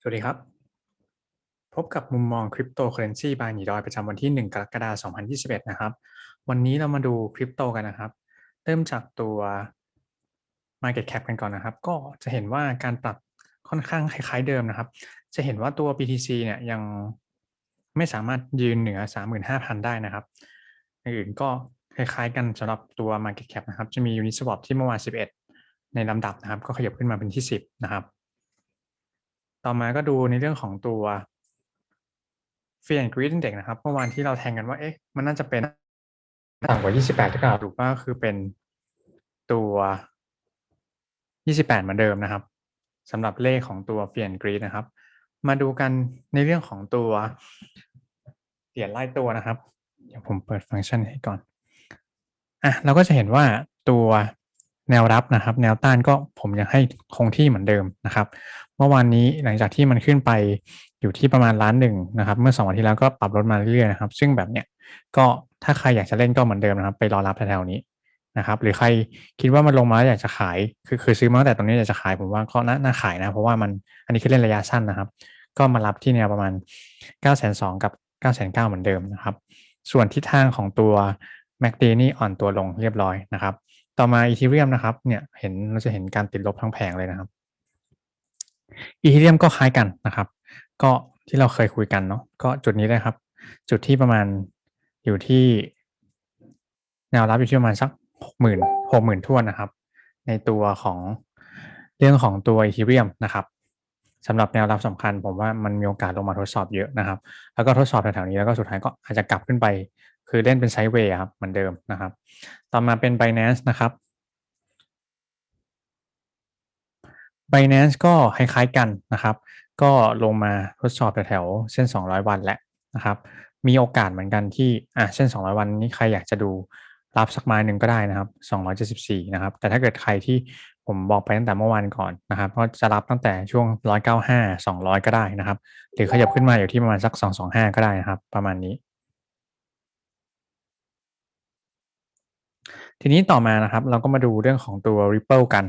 สวัสดีครับ พบกับมุมมอง Cryptocurrency by หนีดอยประจำวันที่ 1 กรกฎาคม 2021 นะครับ วันนี้เรามาดูคริปโตกันนะครับ เริ่มจากตัว Market Cap กันก่อนนะครับ ก็จะเห็นว่าการปรับค่อนข้างคล้ายๆเดิมนะครับ จะเห็นว่าตัว BTC เนี่ยยังไม่สามารถยืนเหนือ 35,000 ได้นะครับอย่างอื่นก็คล้ายๆกันสำหรับตัว Market Cap นะครับ จะมี Uniswap ที่เมื่อวาน11 ในลำดับนะครับ ก็ขยับขึ้นมาเป็นที่ 10 นะครับ ต่อมาก็ดูในเรื่องของตัว Fear and Greed Index นะครับ เมื่อวานที่เราแทงกันว่า เอ๊ะ มันน่าจะเป็นต่ำกว่า 28หรือเปล่าหรือว่าคือเป็นตัว 28เหมือนเดิมนะครับสำหรับเลขของตัว Fear and Greed นะครับ มาดูกันในเรื่องของตัวเหรียญไล่ตัวนะครับเดี๋ยวผมเปิดฟังก์ชันให้ก่อนอะเราก็จะเห็นว่าตัวแนวรับนะครับ แนวต้านก็ผมยังให้คงที่เหมือนเดิมนะครับ เมื่อวานนี้หลังจากที่มันขึ้นไปอยู่ที่ประมาณล้านหนึ่งนะครับ เมื่อสองวันที่แล้วก็ปรับลดมาเรื่อยๆนะครับ ซึ่งแบบเนี้ยก็ถ้าใครอยากจะเล่นก็เหมือนเดิมนะครับ ไปรอรับแถวๆนี้นะครับ หรือใครคิดว่ามันลงมาแล้วอยากจะขาย คือคือซื้อมาตั้งแต่ตรงนี้อยากจะขายผมว่าก็น่าน่าขายนะ เพราะว่ามันอันนี้คือเล่นระยะสั้นนะครับ ก็มารับที่แนวประมาณ9ก้าแสนสองกับ9ก้าแสนเก้าเหมือนเดิมนะครับ ส่วนทิศทางของตัว MACD นี่อ่อนตัวลงเรียบร้อยนะครับ ต่อมาอีเทเรียมนะครับเนี่ยเห็นเราจะเห็นการติดลบทั้งแผงเลยนะครับ อีเทเรียมก็คล้ายกันนะครับ ก็ที่เราเคยคุยกันเนาะก็จุดนี้เลยครับ จุดที่ประมาณอยู่ที่แนวรับอยู่ที่ประมาณสักหกหมื่นหกหมื่นทวนนะครับ ในตัวของเรื่องของตัวอีเทเรียมนะครับสำหรับแนวรับสำคัญ ผมว่ามันมีโอกาสลงมาทดสอบเยอะนะครับ แล้วก็ทดสอบแถวๆนี้แล้วก็สุดท้ายก็อาจจะกลับขึ้นไป คือเล่นเป็นไซด์เวย์ครับเหมือนเดิมนะครับ ต่อมาเป็น Binance นะครับ Binance ก็คล้ายๆกันนะครับ ก็ลงมาทดสอบแถวๆเส้น 200 วันแหละนะครับ มีโอกาสเหมือนกันที่อะเส้น 200 วันนี้ใครอยากจะดูรับสักไม้หนึ่งก็ได้นะครับ 274 นะครับ แต่ถ้าเกิดใครที่ผมบอกไปตั้งแต่เมื่อวานก่อนนะครับ ก็จะรับตั้งแต่ช่วง 195 200 ก็ได้นะครับ หรือขยับขึ้นมาอยู่ที่ประมาณสัก 225 ก็ได้นะครับ ประมาณนี้ ทีนี้ต่อมานะครับ เราก็มาดูเรื่องของตัว Ripple กัน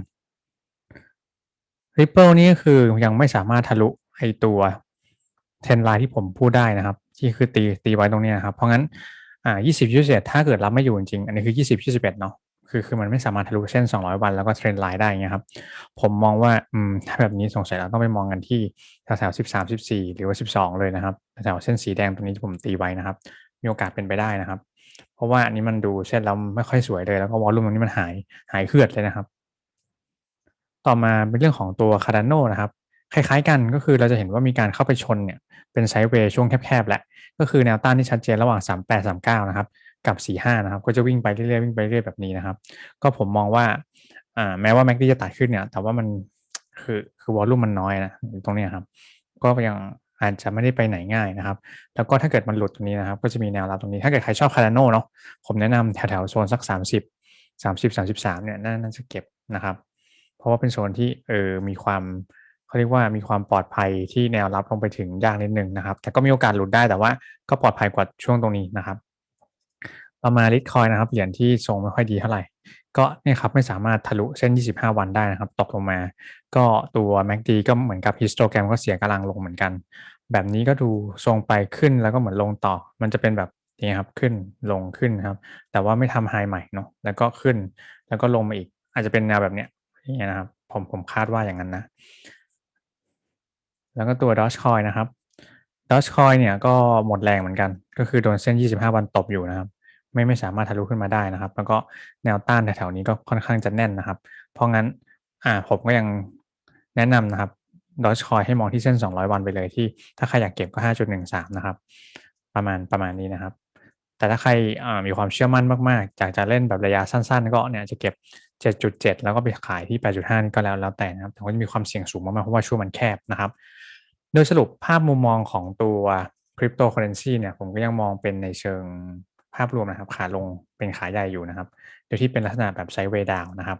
Ripple นี่คือยังไม่สามารถทะลุไอตัวเทรนไลน์ที่ผมพูดได้นะครับ ที่คือตีตีไว้ตรงนี้นะครับ เพราะงั้นอ่า20 21ถ้าเกิดรับไม่อยู่จริงอันนี้คือ20 21เนาะคือคือมันไม่สามารถทะลุเส้น 200 วันแล้วก็เทรนไลน์ได้เงี้ยครับ ผมมองว่าอืมถ้าแบบนี้สงสัยเราต้องไปมองกันที่แถวๆ13 14 หรือว่า 12 เลยนะครับแถวเส้นสีแดงตรงนี้ที่ผมตีไว้นะครับ มีโอกาสเป็นไปได้นะครับ เพราะว่าอันนี้มันดูเส้นแล้วไม่ค่อยสวยเลยแล้วก็วอลลุ่มตรงนี้มันหายหายเหือดเลยนะครับ ต่อมาเป็นเรื่องของตัว Cardano นนะครับคล้ายๆกันก็คือเราจะเห็นว่ามีการเข้าไปชนเนี่ยเป็นไซด์เวย์ช่วงแคบๆแหละ ก็คือแนวต้านที่ชัดเจนระหว่าง 38 39 นะครับ กับ 45 นะครับ ก็จะวิ่งไปเรื่อยๆวิ่งไปเรื่อยแบบนี้นะครับ ก็ผมมองว่าแม้ว่า MACD จะตัดขึ้นเนี่ย แต่ว่ามันคือคือวอลลุ่มมันน้อยนะตรงนี้ครับ ก็ยังอาจจะไม่ได้ไปไหนง่ายนะครับ แล้วก็ถ้าเกิดมันหลุดตรงนี้นะครับ ก็จะมีแนวรับตรงนี้ ถ้าเกิดใครชอบ Cardano เนาะผมแนะนำแถวๆโซนสัก 30 30 33เนี่ยน่าจะเก็บนะครับ เพราะว่าเป็นโซนที่เออมีความเขาเรียกว่ามีความปลอดภัยที่แนวรับลงไปถึงยากนิดนึงนะครับ แต่ก็มีโอกาสหลุดได้แต่ว่าก็ปลอดภัยกว่าช่วงตรงนี้นะครับต่อมาลิทคอยนะครับเหรียญที่ทรงไม่ค่อยดีเท่าไหร่ ก็เนี่ยครับไม่สามารถทะลุเส้น 25 วันได้นะครับ ตกลงมา ก็ตัว MACD ก็เหมือนกับฮิสโตแกรมก็เสียกำลังลงเหมือนกัน แบบนี้ก็ดูทรงไปขึ้นแล้วก็เหมือนลงต่อ มันจะเป็นแบบนี้ครับขึ้นลงขึ้นครับ แต่ว่าไม่ทำไฮใหม่เนาะแล้วก็ขึ้นแล้วก็ลงมาอีก อาจจะเป็นแนวแบบเนี้ย อย่างเงี้ยนะครับ ผมผมคาดว่าอย่างนั้นนะ แล้วก็ตัว Dogecoin นะครับ Dogecoin เนี่ยก็หมดแรงเหมือนกัน ก็คือโดนเส้น 25 วันตบอยู่นะครับ ไม่ไม่สามารถทะลุขึ้นมาได้นะครับ แล้วก็แนวต้านแถวๆนี้ก็ค่อนข้างจะแน่นนะครับ เพราะงั้นอ่าผมก็ยังแนะนำนะครับ Dogecoin ให้มองที่เส้น 200 วันไปเลยที่ถ้าใครอยากเก็บก็ 5.13 นะครับ ประมาณประมาณนี้นะครับ แต่ถ้าใครมีความเชื่อมั่นมากๆอยากจะเล่นแบบระยะสั้น ๆ ก็เนี่ยจะเก็บ 7.7 แล้วก็ไปขายที่ 8.5 นี่ก็แล้วแล้วแต่นะครับ แต่ว่าจะมีความเสี่ยงสูงมากๆเพราะว่าช่วงมันแคบนะครับ โดยสรุปภาพมุมมองของตัวคริปโตเคอเรนซีเนี่ยผมก็ยังมองเป็นในเชิงภาพรวมนะครับ ขาลงเป็นขาใหญ่อยู่นะครับ โดยที่เป็นลักษณะแบบไซด์เวดาวนะครับ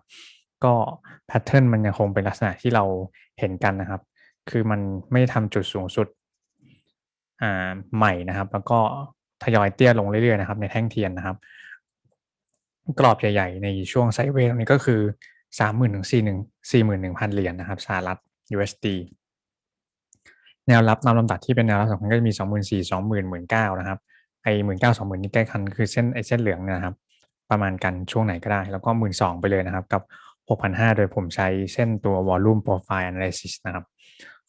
ก็แพทเทิร์นมันยังคงเป็นลักษณะที่เราเห็นกันนะครับ คือมันไม่ทำจุดสูงสุดอ่าใหม่นะครับ แล้วก็ทยอยเตี้ยลงเรื่อยๆนะครับ ในแท่งเทียนนะครับ กรอบใหญ่ ๆ ในช่วงไซด์เวย์ตรงนี้ก็คือสามหมื่นถึงสี่หนึ่งสี่หมื่นหนึ่งพันเหรียญนะครับสหรัฐ USD แนวรับตามลำดับที่เป็นแนวรับสำคัญก็จะมี 24,000 20,000 19,000นะครับไอ้19,000 20,000นี่ใกล้คันคือเส้นไอ้เส้นเหลืองเนี่ยนะครับ ประมาณกันช่วงไหนก็ได้ แล้วก็12,000ไปเลยนะครับ กับ 6,500 โดยผมใช้เส้นตัว volume profile analysis นะครับ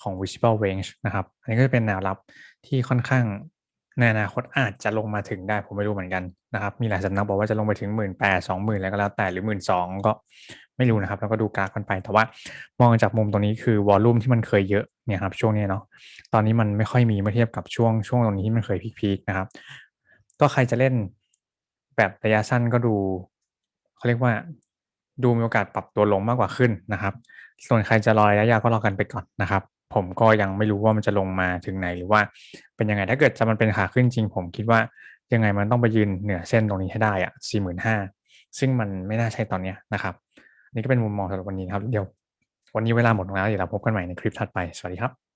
ของ visible range นะครับ อันนี้ก็จะเป็นแนวรับที่ค่อนข้างในอนาคตอาจจะลงมาถึงได้ผมไม่รู้เหมือนกัน นะครับมีหลายสำนักบอกว่าจะลงไปถึง18,000 20,000แล้วก็แล้วแต่หรือ12,000ก็ไม่รู้นะครับ แล้วก็ดูกราฟกันไป แต่ว่ามองจากมุมตรงนี้คือ volume ที่มันเคยเยอะเนี่ยครับช่วงนี้เนาะตอนนี้มันไม่ค่อยมีเมื่อเทียบกับช่วงช่วงตรงนี้ที่มันเคยพีคๆนะครับ ก็ใครจะเล่นแบบระยะสั้นก็ดูเขาเรียกว่าดูมีโอกาสปรับตัวลงมากกว่าขึ้นนะครับ ส่วนใครจะรอระยะยาวก็รอกันไปก่อนนะครับ ผมก็ยังไม่รู้ว่ามันจะลงมาถึงไหนหรือว่าเป็นยังไงถ้าเกิดจะมันเป็นขาขึ้นจริง ผมคิดว่า ยังไงมันต้องไปยืนเหนือเส้นตรงนี้ให้ได้อะ45,000ซึ่งมันไม่น่าใช่ตอนเนี้ยนะครับ นี่ก็เป็นมุมมองสำหรับวันนี้ครับ เดี๋ยว วันนี้เวลาหมดลงแล้วเดี๋ยวเราพบกันใหม่ในคลิปถัดไป สวัสดีครับ